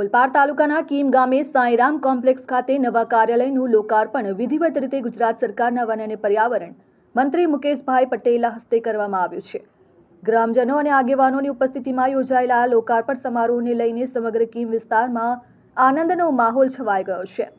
ઓલપાડ તાલુકાના કીમ ગામે સાંઈરામ કોમ્પ્લેક્સ ખાતે નવા કાર્યાલયનું લોકાર્પણ વિધિવત રીતે ગુજરાત સરકારના વન અને પર્યાવરણ મંત્રી મુકેશભાઈ પટેલના હસ્તે કરવામાં આવ્યું છે. ગ્રામજનો અને આગેવાનોની ઉપસ્થિતિમાં યોજાયેલા આ લોકાર્પણ સમારોહને લઈને સમગ્ર કીમ વિસ્તારમાં આનંદનો માહોલ છવાઈ ગયો છે.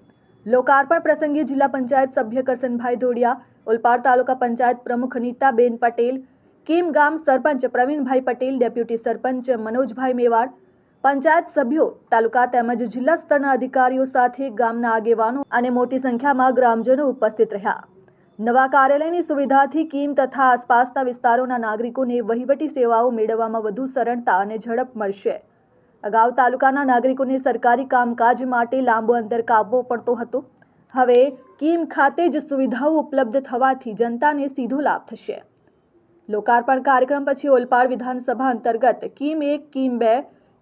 લોકાર્પણ પ્રસંગે જિલ્લા પંચાયત સભ્ય કરસનભાઈ ધોડિયા ઓલપાડ તાલુકા પંચાયત પ્રમુખ નીતાબેન પટેલ, કીમ ગામ સરપંચ પ્રવીણભાઈ પટેલ, ડેપ્યુટી સરપંચ મનોજભાઈ મેવાડ પંચાયત સભ્યો, તાલુકા તેમજ જિલ્લા સ્તરના અધિકારીઓ સાથે ગામના આગેવાનો અને મોટી સંખ્યામાં ગ્રામજનો ઉપસ્થિત રહ્યા. નવા કાર્યાલયની સુવિધાથી કીમ તથા આસપાસના વિસ્તારોના નાગરિકોને વહીવટી સેવાઓ મેળવવામાં વધુ સરળતા અને ઝડપ મળશે. અગાઉ તાલુકાના નાગરિકોને સરકારી કામકાજ માટે લાંબો અંતર કાપવો પડતો હતો. હવે કીમ ખાતે જ સુવિધાઓ ઉપલબ્ધ થવાથી જનતાને સીધો લાભ થશે. લોકાર્પણ કાર્યક્રમ પછી ઓલપાડ વિધાનસભા અંતર્ગત કીમ એક, કીમ બે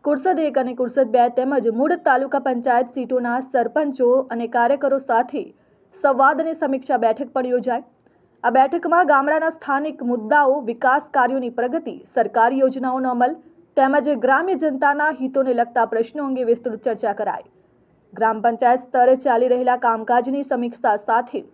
કુરસદ એક અને કુરસદ બે તેમજ મૂળ તાલુકા પંચાયત સીટોના સરપંચો અને કાર્યકરો સાથે સંવાદ અને સમીક્ષા બેઠક પણ યોજાઈ. આ બેઠકમાં ગામડાના સ્થાનિક મુદ્દાઓ, વિકાસ કાર્યોની પ્રગતિ, સરકારી યોજનાઓનો અમલ તેમજ ગ્રામ્ય જનતાના હિતોને લગતા પ્રશ્નો અંગે વિસ્તૃત ચર્ચા કરાઈ. ગ્રામ પંચાયત સ્તરે ચાલી રહેલા કામકાજની સમીક્ષા સાથે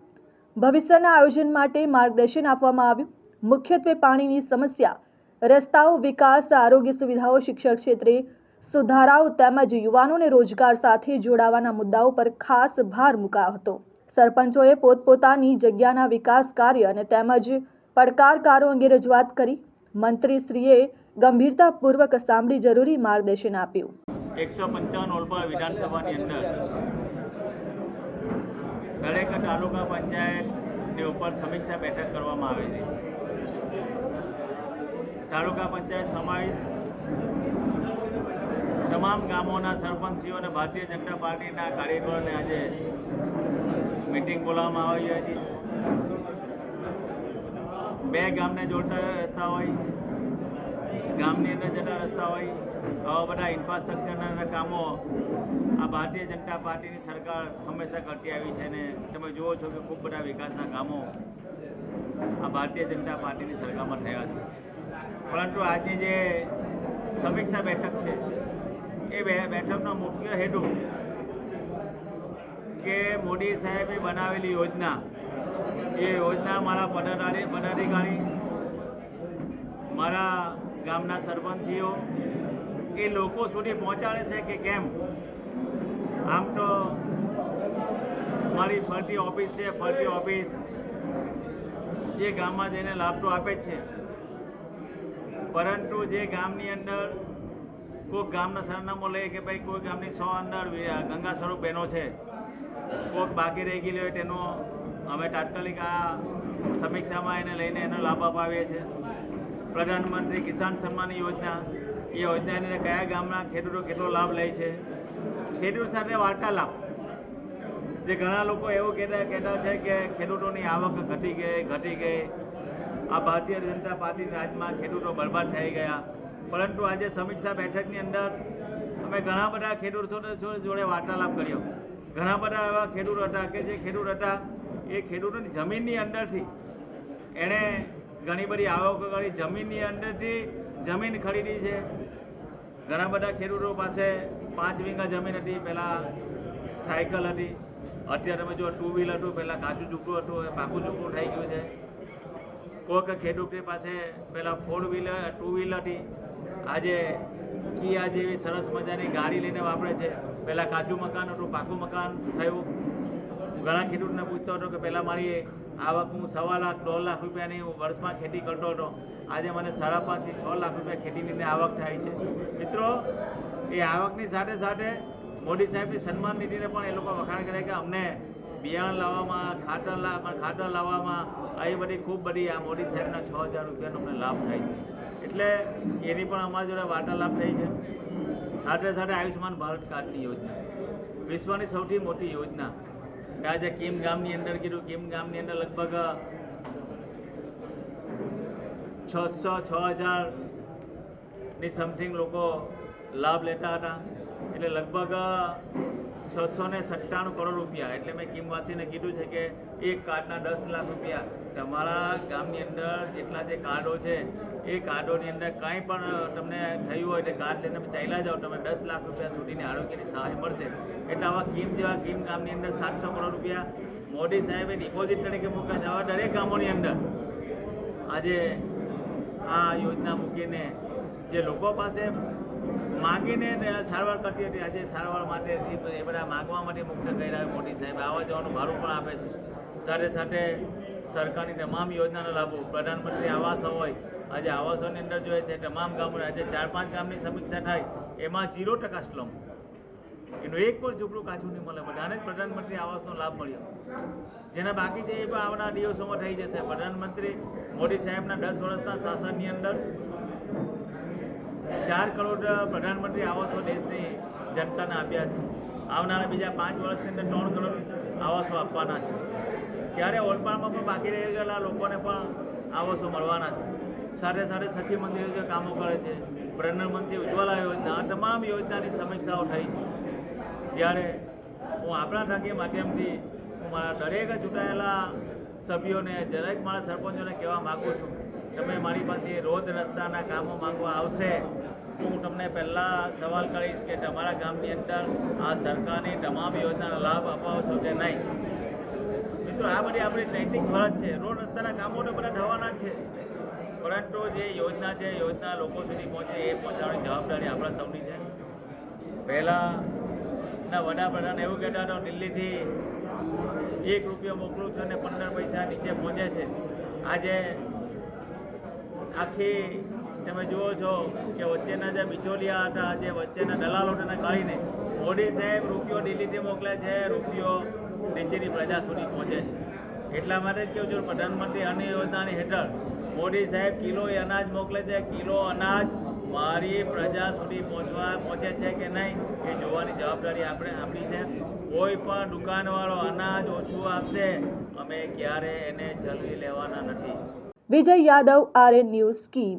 ભવિષ્યના આયોજન માટે માર્ગદર્શન આપવામાં આવ્યું. મુખ્યત્વે પાણીની સમસ્યા, રસ્તાઓ વિકાસ, આરોગ્ય સુવિધાઓ, શિક્ષણ ક્ષેત્રે સુધારાઓ તેમજ યુવાનોને રોજગાર સાથે જોડાવાના મુદ્દાઓ પર ખાસ ભાર મુકાયો હતો. સરપંચોએ પોતપોતાની જગ્યાના વિકાસ કાર્ય અને તેમજ પડકારકારો અંગે રજૂઆત કરી. મંત્રીશ્રીએ ગંભીરતાપૂર્વક સાંભળી જરૂરી માર્ગદર્શન આપ્યું. એકસો પંચાવન ઓલપા વિધાનસભાની અંદર દરેક તાલુકા પંચાયતની ઉપર સમીક્ષા બેઠક કરવામાં આવે છે તાલુકા પંચાયત સમાવિષ્ટ તમામ ગામોના સરપંચીઓ અને ભારતીય જનતા પાર્ટીના કાર્યકરોને આજે મિટિંગ બોલાવવામાં આવી હતી બે ગામને જોડતા રસ્તા હોય, ગામની અંદર જતા રસ્તા હોય, આવા બધા ઇન્ફ્રાસ્ટ્રક્ચરના કામો આ ભારતીય જનતા પાર્ટીની સરકાર હંમેશા કરતી આવી છે અને તમે જુઓ છો કે ખૂબ બધા વિકાસના કામો આ ભારતીય જનતા પાર્ટીની સરકારમાં થયા છે. પરંતુ આજની જે સમીક્ષા બેઠક છે એ બેઠકનો મુખ્ય હેતુ કે મોદી સાહેબે બનાવેલી યોજના. એ યોજના મારા પદાધિકારી પદાધિકારી, મારા ગામના સરપંચીઓ, એ લોકો સુધી પહોંચાડે છે કે કેમ? આમ તો મારી ફરતી ઓફિસ છે, ફરતી ઓફિસ જે ગામમાં જઈને લાભ તો આપે છે. પરંતુ જે ગામની અંદર કોઈક ગામના સરનામું લે કે ભાઈ કોઈ ગામની સો અંદર ગંગા સ્વરૂપ બહેનો છે. કોઈક બાકી રહી ગયેલી હોય તેનો અમે તાત્કાલિક આ સમીક્ષામાં એને લઈને એનો લાભ અપાવીએ છીએ. પ્રધાનમંત્રી કિસાન સન્માન યોજના. એ યોજનાની કયા ગામના ખેડૂતો કેટલો લાભ લે છે? ખેડૂત સાથે વાર્તાલાપ. જે ઘણા લોકો એવું કહેતા કહેતા છે કે ખેડૂતોની આવક ઘટી ગઈ ઘટી ગઈ. આ ભારતીય જનતા પાર્ટી રાજમાં ખેડૂતો બરબાદ થઈ ગયા. પરંતુ આજે સમીક્ષા બેઠકની અંદર અમે ઘણા બધા ખેડૂતોને જોડે વાર્તાલાપ કર્યો. ઘણા બધા એવા ખેડૂત હતા કે જે ખેડૂત હતા, એ ખેડૂતોની જમીનની અંદરથી એણે ઘણી બધી આવક કરી. જમીનની અંદરથી જમીન ખરીદી છે. ઘણા બધા ખેડૂતો પાસે પાંચ વીઘા જમીન હતી, પહેલાં સાયકલ હતી. અત્યારે તમે જો ટુ વ્હીલ હતું, પહેલાં કાચું ચૂકવું હતું એ પાકું ચૂકડું થઈ ગયું છે. કોઈક ખેડૂતની પાસે પહેલાં ફોર વ્હીલર ટુ વ્હીલ હતી. આજે કિયા જેવી સરસ મજાની ગાડી લઈને વાપરે છે. પહેલાં કાચું મકાન હતું, પાકું મકાન થયું. ઘણા ખેડૂતને પૂછતો હતો કે પહેલાં મારી આવક હું સવા લાખ, દોઢ લાખ રૂપિયાની હું વર્ષમાં ખેતી કરતો હતો. આજે મને સાડા પાંચથી છ લાખ રૂપિયા ખેતીની લઈને આવક થાય છે. મિત્રો, એ આવકની સાથે સાથે મોદી સાહેબની સન્માન નિધિને પણ એ લોકો વખાણ કરે કે અમને બિયારણ લાવવામાં, ખાતર લાવવામાં ખાતર લાવવામાં આવી બધી ખૂબ બધી આ મોદી સાહેબના છ હજાર રૂપિયાનો અમને લાભ થાય છે. એટલે એની પણ અમારી જોડે વાર્તાલાપ થઈ છે. સાથે સાથે આયુષ્યમાન ભારત કાર્ડની યોજના. વિશ્વની સૌથી મોટી યોજના. કે આજે કિમ ગામની અંદર કીધું, કેમ ગામની અંદર લગભગ છસો છ હજારની સમથિંગ લોકો લાભ લેતા હતા. એટલે લગભગ છસો ને સત્તાણું કરોડ રૂપિયા. એટલે મેં કિમવાસીને કીધું છે કે એક કાર્ડના દસ લાખ રૂપિયા. તમારા ગામની અંદર જેટલા જે કાર્ડો છે, એ કાર્ડોની અંદર કાંઈ પણ તમને થયું હોય તે કાર્ડ લઈને ચાલ્યા જાઓ. તમે દસ લાખ રૂપિયા સુધીની આરોગ્યની સહાય મળશે. એટલે આવા કિમ જેવા કિમ ગામની અંદર સાતસો કરોડ રૂપિયા. મોદી સાહેબે ડિપોઝિટ તરીકે મૂક્યા છે આવા દરેક ગામોની અંદર. આજે આ યોજના મૂકીને જે લોકો પાસે માગીને સારવાર કરતી હતી. આજે સારવાર માટે એ બધા માગવા માટે મુક્ત કર્યા મોદી સાહેબ. આવવા જવાનું ભાડું પણ આપે છે. સાથે સાથે સરકારની તમામ યોજનાનો લાભો. પ્રધાનમંત્રી આવાસ હોય, આજે આવાસોની અંદર જોઈએ છે તમામ ગામોને આજે ચાર પાંચ ગામની સમીક્ષા થાય, એમાં જીરો ટકા સ્લમ. એનું એક પણ ઝૂંપડું કાચું નહીં મળે. બધાને જ પ્રધાનમંત્રી આવાસનો લાભ મળ્યો. જેના બાકી છે એ પણ આવનાર દિવસોમાં થઈ જશે. પ્રધાનમંત્રી મોદી સાહેબના દસ વર્ષના શાસનની અંદર ચાર કરોડ પ્રધાનમંત્રી આવાસો દેશની જનતાને આપ્યા છે. આવનારા બીજા પાંચ વર્ષની અંદર ત્રણ કરોડ આવાસો આપવાના છે. ત્યારે ઓલપાડમાં પણ બાકી રહી ગયેલા લોકોને પણ આવાસો મળવાના છે. સાથે સાથે સખી મંદિરો જે કામો કરે છે, પ્રધાનમંત્રી ઉજ્જવલા યોજના, આ તમામ યોજનાની સમીક્ષાઓ થઈ છે. ત્યારે હું આપણા ઢાંકી માધ્યમથી હું મારા દરેક ચૂંટાયેલા સભ્યોને, દરેક મારા સરપંચોને કહેવા માગું છું તમે મારી પાસે રોજ રસ્તાના કામો માંગવા આવશે, તો હું તમને પહેલાં સવાલ કરીશ કે તમારા ગામની અંદર આ સરકારની તમામ યોજનાનો લાભ અપાવો છો કે નહીં? મિત્રો, આ બધી આપણી નૈતિક ફરજ છે. રોડ રસ્તાના કામો તો બધા થવાના છે. પરંતુ જે યોજના છે, યોજના લોકો સુધી પહોંચે એ પહોંચાડવાની જવાબદારી આપણા સૌની છે. પહેલાંના વડાપ્રધાન એવું કહેતા હતા, દિલ્હીથી એક રૂપિયો મોકલું છું અને પંદર પૈસા નીચે પહોંચે છે. આજે આખી તમે જુઓ છો કે વચ્ચેના જે બિચોલિયા હતા, જે વચ્ચેના દલાલોને કાઢીને મોદી સાહેબ રૂપિયો દિલ્હીથી મોકલે છે, રૂપિયો નીચેની પ્રજા સુધી પહોંચે છે. એટલા માટે જ કહું છું, પ્રધાનમંત્રી અન્ન યોજનાની હેઠળ મોદી સાહેબ કિલો અનાજ મોકલે છે, કિલો અનાજ મારી પ્રજા સુધી પહોંચવા પહોંચે છે કે નહીં, એ જોવાની જવાબદારી આપણે આપણી છે. કોઈ પણ દુકાનવાળો અનાજ ઓછું આપશે, અમે ક્યારે એને જલ્દી લેવાના નથી. Vijay Yadav RN news scheme